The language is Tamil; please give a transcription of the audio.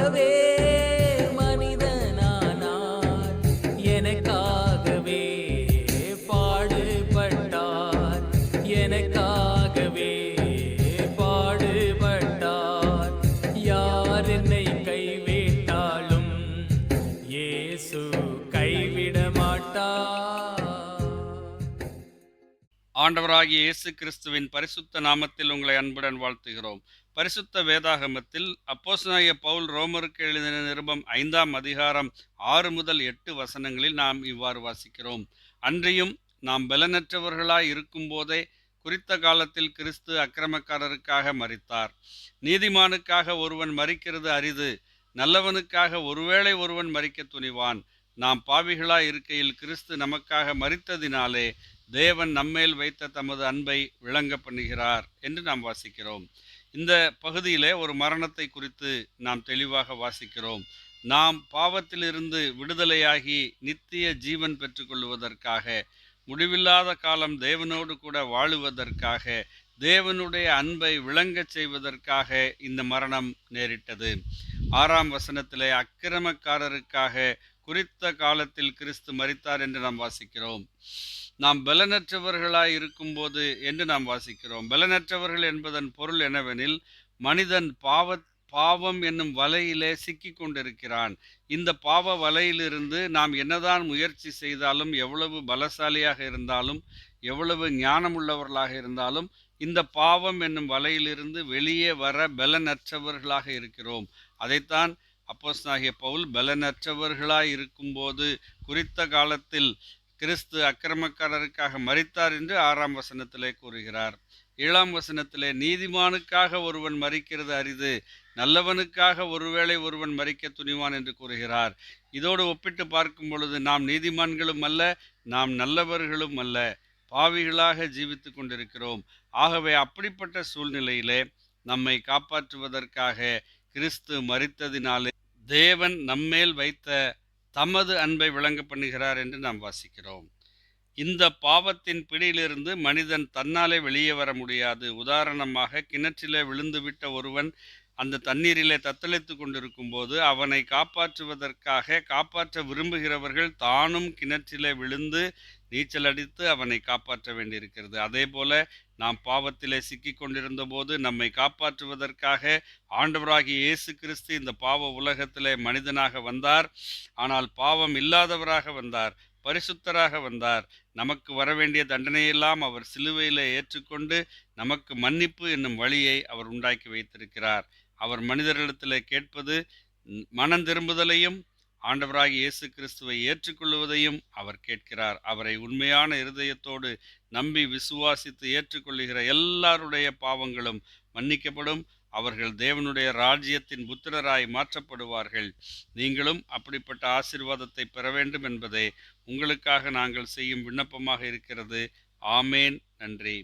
எனக்காகவே மனிதனானார். எனக்காகவே பாடுபட்டார். எனக்காகவே பாடுபட்டார். யார் கைவிட்டாலும் இயேசு கைவிட மாட்டார். ஆண்டவராகிய இயேசு கிறிஸ்துவின் பரிசுத்த நாமத்தில் உங்களை அன்புடன் வாழ்த்துகிறோம். பரிசுத்த வேதாகமத்தில் அப்போஸ்தலனாகிய பவுல் ரோமருக்கு எழுதின நிருபம் ஐந்தாம் அதிகாரம் ஆறு முதல் எட்டு வசனங்களில் நாம் இவ்வாறு வாசிக்கிறோம். அன்றியும் நாம் பலனற்றவர்களாய் இருக்கும்போதே குறித்த காலத்தில் கிறிஸ்து அக்கிரமக்காரருக்காக மறித்தார் நீதிமானுக்காக ஒருவன் மறிக்கிறது அரிது. நல்லவனுக்காக ஒருவேளை ஒருவன் மறிக்க துணிவான். நாம் பாவிகளாய் இருக்கையில் கிறிஸ்து நமக்காக மறித்ததினாலே தேவன் நம்மேல் வைத்த தமது அன்பை விளங்க பண்ணுகிறார் என்று நாம் வாசிக்கிறோம். இந்த பகுதியிலே ஒரு மரணத்தை குறித்து நாம் தெளிவாக வாசிக்கிறோம். நாம் பாவத்திலிருந்து விடுதலையாகி நித்திய ஜீவன் பெற்றுக்கொள்வதற்காக முடிவில்லாத காலம் தேவனோடு கூட வாழுவதற்காக தேவனுடைய அன்பை விளங்கச் செய்வதற்காக இந்த மரணம் நேரிட்டது. ஆறாம் வசனத்திலே அக்கிரமக்காரருக்காக குறித்த காலத்தில் கிறிஸ்து மரித்தார் என்று நாம் வாசிக்கிறோம். நாம் பலனற்றவர்களாய் இருக்கும்போது என்று நாம் வாசிக்கிறோம். பலனற்றவர்கள் என்பதன் பொருள் என்னவெனில் மனிதன் பாவ பாவம் என்னும் வலையிலே சிக்கி கொண்டிருக்கிறான் இந்த பாவ வலையிலிருந்து நாம் என்னதான் முயற்சி செய்தாலும் எவ்வளவு பலசாலியாக இருந்தாலும் எவ்வளவு ஞானமுள்ளவர்களாக இருந்தாலும் இந்த பாவம் என்னும் வலையிலிருந்து வெளியே வர பலனற்றவர்களாக இருக்கிறோம். அதைத்தான் அப்போஸ் நாகிய பவுல் பலனற்றவர்களாய் இருக்கும்போது குறித்த காலத்தில் கிறிஸ்து அக்கிரமக்காரருக்காக மறித்தார் என்று ஆறாம் வசனத்திலே கூறுகிறார். ஏழாம் வசனத்திலே நீதிமானுக்காக ஒருவன் மறிக்கிறது அரிது நல்லவனுக்காக ஒருவேளை ஒருவன் மறிக்க துணிவான் என்று கூறுகிறார். இதோடு ஒப்பிட்டு பார்க்கும் பொழுது நாம் நீதிமான்களும் அல்ல நாம் நல்லவர்களும் அல்ல பாவிகளாக ஜீவித்து கொண்டிருக்கிறோம். ஆகவே அப்படிப்பட்ட சூழ்நிலையிலே நம்மை காப்பாற்றுவதற்காக கிறிஸ்து மறித்ததினாலே தேவன் நம்மேல் வைத்த தமது அன்பை விளங்க பண்ணுகிறார் என்று நாம் வாசிக்கிறோம். இந்த பாவத்தின் பிடியிலிருந்து மனிதன் தன்னாலே வெளியே வர முடியாது. உதாரணமாக கிணற்றிலே விழுந்துவிட்ட ஒருவன் அந்த தண்ணீரிலே தத்தளித்து கொண்டிருக்கும் போது அவனை காப்பாற்றுவதற்காக காப்பாற்ற விரும்புகிறவர்கள் தானும் கிணற்றிலே விழுந்து நீச்சல் அடித்து அவனை காப்பாற்ற வேண்டியிருக்கிறது. அதே போல நாம் பாவத்திலே சிக்கி கொண்டிருந்த போது நம்மை காப்பாற்றுவதற்காக ஆண்டவராகிய இயேசு கிறிஸ்து இந்த பாவ உலகத்திலே மனிதனாக வந்தார். ஆனால் பாவம் இல்லாதவராக வந்தார் பரிசுத்தராக வந்தார். நமக்கு வரவேண்டிய தண்டனையெல்லாம் அவர் சிலுவையில் ஏற்றுக்கொண்டு நமக்கு மன்னிப்பு என்னும் வழியை அவர் உண்டாக்கி வைத்திருக்கிறார். அவர் மனிதர்களிடத்தில் கேட்பது மனம் திரும்புதலையும் ஆண்டவராகி இயேசு கிறிஸ்துவை ஏற்றுக்கொள்வதையும் அவர் கேட்கிறார். அவரை உண்மையான இருதயத்தோடு நம்பி விசுவாசித்து ஏற்றுக்கொள்ளுகிற எல்லாருடைய பாவங்களும் மன்னிக்கப்படும். அவர்கள் தேவனுடைய ராஜ்யத்தின் புத்திரராய் மாற்றப்படுவார்கள். நீங்களும் அப்படிப்பட்ட ஆசீர்வாதத்தை பெற வேண்டும் என்பதே உங்களுக்காக நாங்கள் செய்யும் விண்ணப்பமாக இருக்கிறது. ஆமேன். நன்றி.